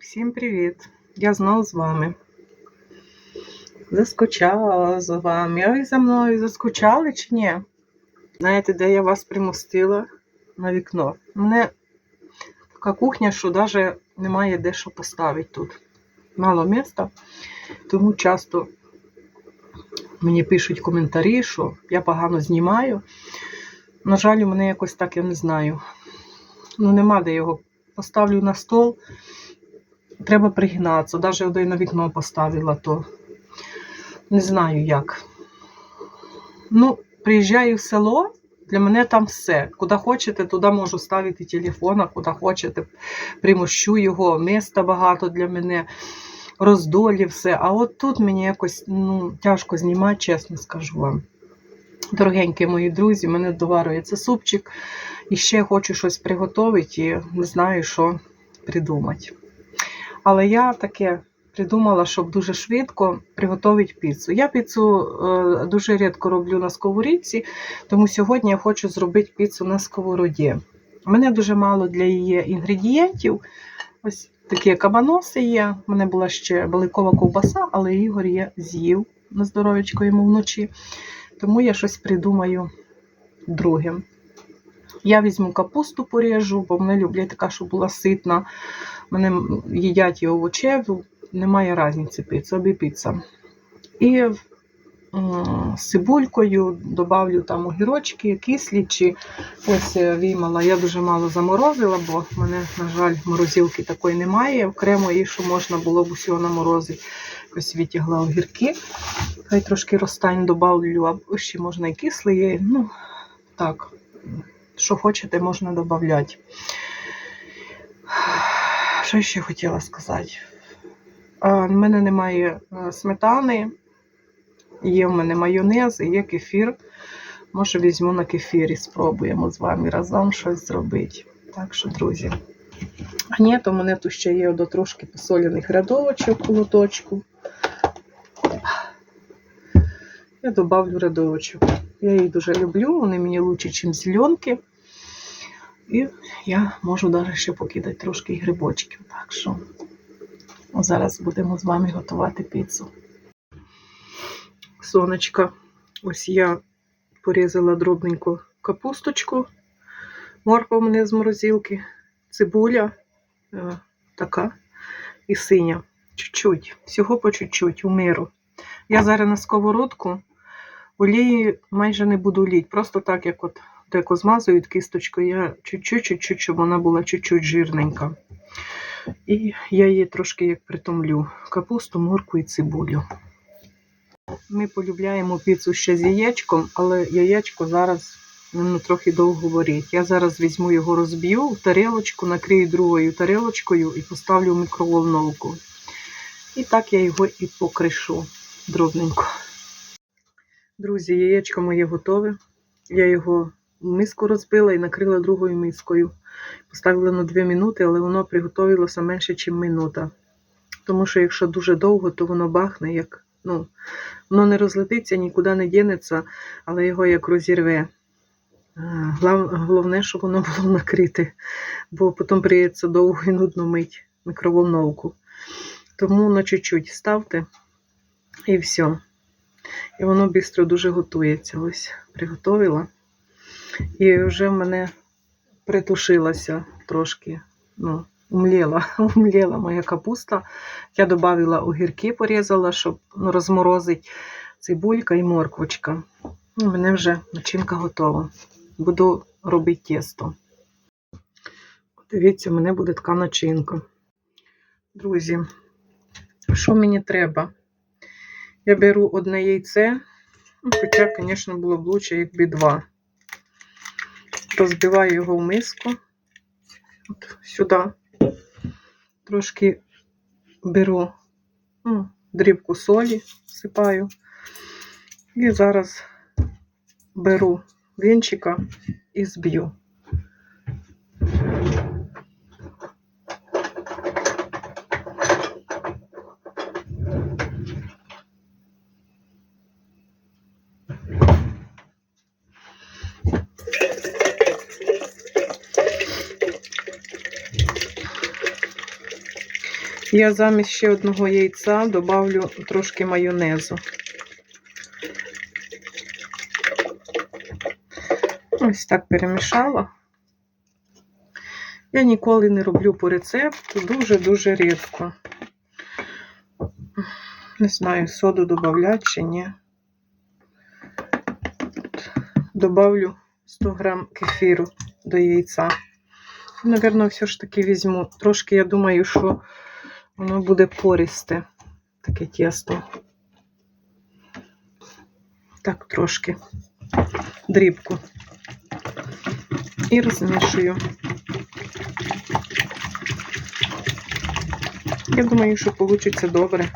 Всім привіт! Я знову з вами. Заскучала за вами. Ви за мною заскучали чи ні? Знаєте, де я вас примостила на вікно? У мене така кухня, що навіть немає де що поставити тут. Мало міста, тому часто мені пишуть коментарі, що я погано знімаю. На жаль, у мене якось так я не знаю. Ну, нема де його. Поставлю на стол треба пригинатися. Навіть один на вікно поставила, то не знаю як. Ну, приїжджаю в село, для мене там все. Куди хочете, туди можу ставити телефон, а куди хочете, примощу його, міста багато для мене, роздолі, все. А от тут мені якось ну, тяжко знімати, чесно скажу вам. Дорогенькі мої друзі, мене доварюється супчик. І ще хочу щось приготувати і не знаю, що придумати. Але я таке придумала, щоб дуже швидко приготувати піцу. Я піцу е, дуже рідко роблю на сковорідці, тому сьогодні я хочу зробити піцу на сковороді. У мене дуже мало для її інгредієнтів. Ось такі кабаноси є. У мене була ще баликова ковбаса, але Ігор я з'їв на здоров'ячко йому вночі. Тому я щось придумаю другим. Я візьму капусту поріжу, бо мене люблять така, щоб була ситна. Мене їдять і овочеву, немає різниці піца, обі піца. І з цибулькою додавлю там огірочки, кислі чи ось е, виймала. Я дуже мало заморозила, бо в мене, на жаль, морозилки такої немає. Окремої, що можна було б усього наморозити. Ось витягла огірки. Хай трошки розтань додавлю, або ще можна і кислий. Ну, так, що хочете, можна додати. Що ще хотіла сказати? В мене немає е, сметани, є в мене майонез і є кефір. Може, візьму на кефірі, спробуємо з вами разом щось зробити. Так що, друзі. А ні, то в мене тут ще є до трошки посоляних рядовочок у лоточку. Я додавлю рядовочок. Я їх дуже люблю, вони мені лучше, ніж зеленки. І я можу навіть ще покидати трошки грибочків. Так що зараз будемо з вами готувати піцу. Сонечка. Ось я порізала дробненько капусточку. Морква в мене з морозилки, цибуля е, така і синя. Чуть-чуть, всього по чуть-чуть, у миру. Я зараз на сковородку олії майже не буду літь, просто так, як от деко змазують кісточкою, я чуть-чуть, щоб вона була чуть-чуть жирненька. І я її трошки як притомлю. Капусту, морку і цибулю. Ми полюбляємо піцу ще з яєчком, але яєчко зараз ну, трохи довго варить. Я зараз візьму його, розб'ю в тарелочку, накрию другою тарелочкою і поставлю в мікроволновку. І так я його і покришу дробненько. Друзі, яєчко моє готове. Я його миску розбила і накрила другою мискою. Поставила на 2 минути, але воно приготовилося менше, ніж минута. Тому що, якщо дуже довго, то воно бахне, як, ну, воно не розлетиться, нікуди не дінеться, але його як розірве. Головне, щоб воно було накрите, бо потім прийдеться довго і нудно мить мікроволновку. Тому на чуть-чуть ставте і все. І воно швидко дуже готується. Ось приготовила. І вже в мене притушилася трошки, ну, умліла, умліла моя капуста. Я додавила огірки, порізала, щоб ну, розморозити цибулька і морквочка. У мене вже начинка готова. Буду робити тісто. Дивіться, у мене буде така начинка. Друзі, що мені треба? Я беру одне яйце, ну, хоча, звісно, було б лучше, якби два. Розбиваю його в миску. От сюди трошки беру ну, дрібку солі, всипаю. І зараз беру вінчика і зб'ю. Я замість ще одного яйця добавлю трошки майонезу. Ось так перемішала. Я ніколи не роблю по рецепту, дуже-дуже рідко. Не знаю, соду додавлять чи ні. Добавлю 100 грам кефіру до яйця. Наверно, все ж таки візьму. Трошки я думаю, що воно буде пористе, таке тісто. Так, трошки дрібку. І розмішую. Я думаю, що вийде добре.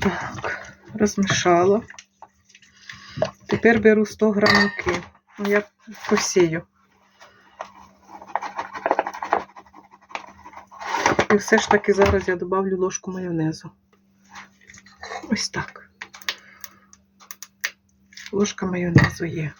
Так, розмішала. Тепер беру 100 грам муки. Я посію. І все ж таки зараз я добавлю ложку майонезу. Ось так. Ложка майонезу є.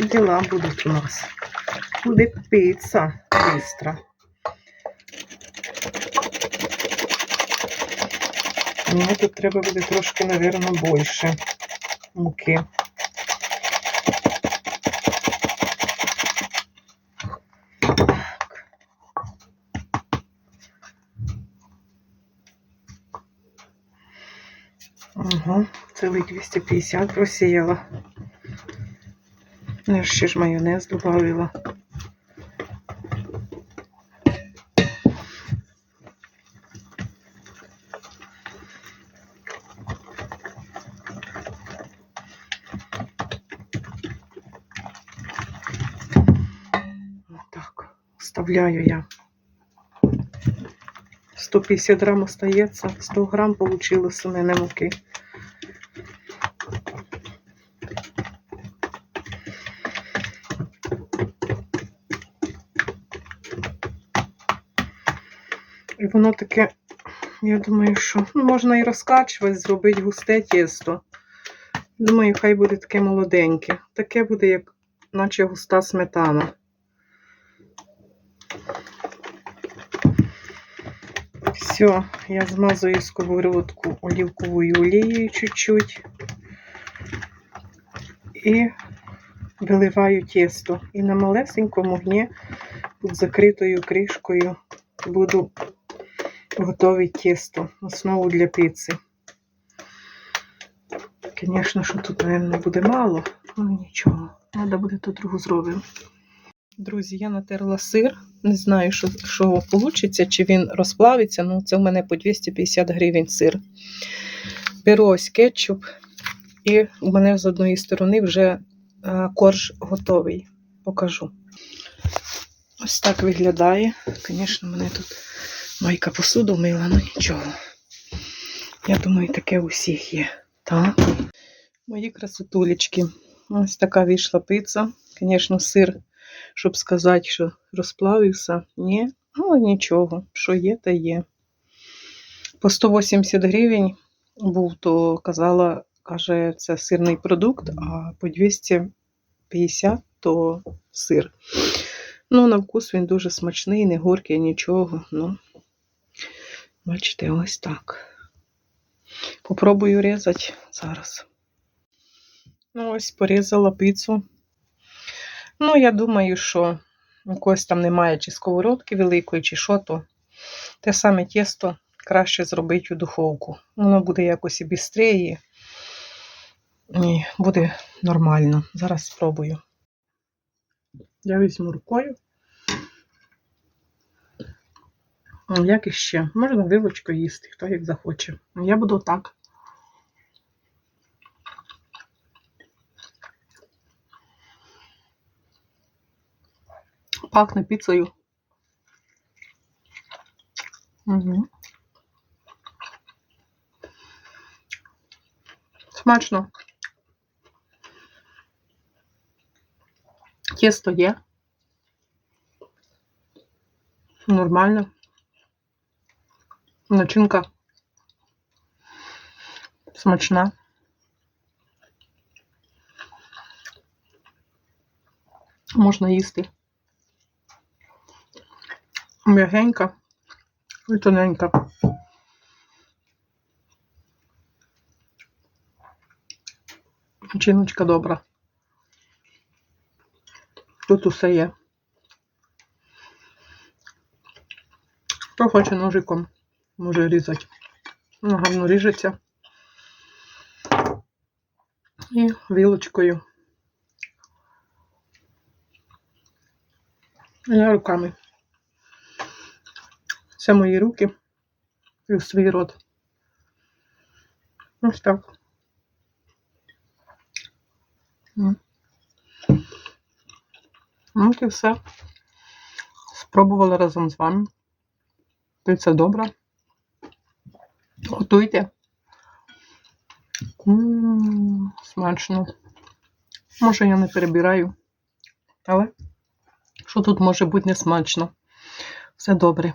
Діла будуть у нас. Буде піца бистра. Мені тут треба буде трошки, мабуть, більше муки. Ага, цілий 250 просіяла. Ну, ще ж майонез додавила. Так, вставляю я. 150 грам остається, 100 грам получилось у мене муки. І воно таке, я думаю, що ну, можна і розкачувати, зробити густе тісто. Думаю, хай буде таке молоденьке. Таке буде, як наче густа сметана. Все, я змазую сковородку оливковою олією чуть-чуть. І виливаю тісто. І на малесенькому вогні під закритою кришкою буду готовить тісто, основу для піци. Звісно, що тут, мабуть, буде мало, але нічого. Треба буде тут другу зробимо. Друзі, я натерла сир. Не знаю, що, що вийде, чи він розплавиться. Ну, це в мене по 250 гривень сир. Беру ось кетчуп, і у мене з одної сторони вже а, корж готовий. Покажу. Ось так виглядає. Звісно, мене тут майка посуду мила, ну нічого. Я думаю, таке у всіх є. Так. Мої красотулечки. Ось така вийшла пицца. Звісно, сир, щоб сказати, що розплавився. Ні, але нічого. Що є, то є. По 180 гривень був, то казала, каже, це сирний продукт, а по 250 то сир. Ну, на вкус він дуже смачний, не горький, нічого. Ну, бачите, ось так. Попробую різати зараз. Ну, ось порізала піцу. Ну, я думаю, що у когось там немає чи сковородки великої, чи що, то те саме тісто краще зробити у духовку. Воно буде якось і швидше, і буде нормально. Зараз спробую. Я візьму рукою. Як іще? Можна вилочкою їсти, хто як захоче. Я буду так. Пахне піцею. Угу. Смачно. Тісто є. Нормально. Начинка смачна. Можна їсти. М'ягенька і тоненька. Начиночка добра. Тут усе є. Хто хоче ножиком, може різати. Ну, гарно ріжеться. І вілочкою. Я руками. Це мої руки і свій рот. Ось так. Ну, от і все. Спробувала разом з вами. Пиця добра. Готуйте. М, Смачно. Може, я не перебираю. Але що тут може бути не смачно? Все добре.